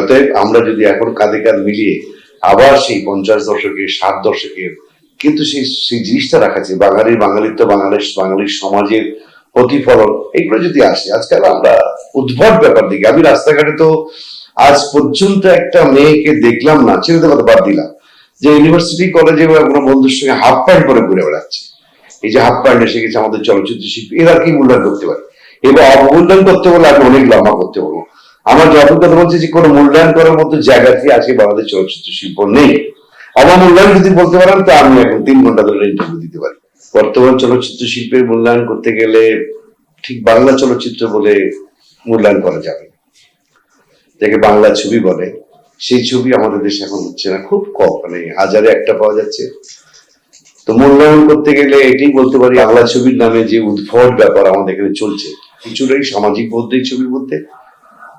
অতএব আমরা যদি এখন কাঁধে কাঁধ মিলিয়ে আবার সেই পঞ্চাশ দশকের, ষাট দশকের, কিন্তু সেই সেই জিনিসটা রাখা আছে বাঙালির বাঙালিত্ব বাংলাদেশ বাঙালির সমাজের প্রতিফলন, এগুলো যদি আসে, আজকাল আমরা উদ্ভট ব্যাপার দেখি। আমি রাস্তাঘাটে তো আজ পর্যন্ত একটা মেয়েকে দেখলাম না, ছেলেদের কথা বাদ দিলাম, যে ইউনিভার্সিটি, কলেজে কোনো বন্ধুর সঙ্গে হাফ প্যান্ট পরে ঘুরে বেড়াচ্ছে। এই যে হাফ প্যান্ট এসে গেছে আমাদের চলচ্চিত্র শিল্পী, এরা কি মূল্যায়ন করতে পারে? এবার অবমূল্যায়ন করতে বলে আমি অনেক লম্বা করতে বলব। আমার যত কথা বলছি যে কোনো মূল্যায়ন করার মতো জায়গা কি আজকে বাংলাদেশ চলচ্চিত্র শিল্প নেই। অবমূল্যায়ন যদি বলতে পারেন, তো আমি এখন তিন ঘণ্টা ধরে ইন্টারভিউ দিতে পারি। বর্তমান চলচ্চিত্র শিল্পের মূল্যায়ন করতে গেলে ঠিক বাংলা চলচ্চিত্র বলে মূল্যায়ন করা যাবে যাকে বাংলা ছবি বলে, সেই ছবি আমাদের দেশে এখন হচ্ছে না, খুব কম মানে হাজারে একটা পাওয়া যাচ্ছে। তো মূল্যায়ন করতে গেলে এটাই বলতে পারি, বাংলা ছবির নামে যে উদ্ভট ব্যাপার আমাদের এখানে চলছে, কিছুটাই সামাজিক বৌদ্ধিক ছবির মধ্যে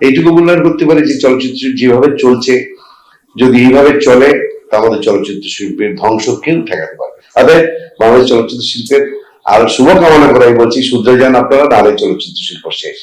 এইটুকু মূল্যায়ন করতে পারি যে চলচ্চিত্র যেভাবে চলছে। যদি এইভাবে চলে, তাহলে চলচ্চিত্র শিল্পের ধ্বংস কেউ ঠেকাতে পারবে। তাদের বাংলাদেশ চলচ্চিত্র শিল্পের আর শুভকামনা করাই বলছি। শুধরে যান আপনারা নারী চলচ্চিত্র শিল্প শেষ।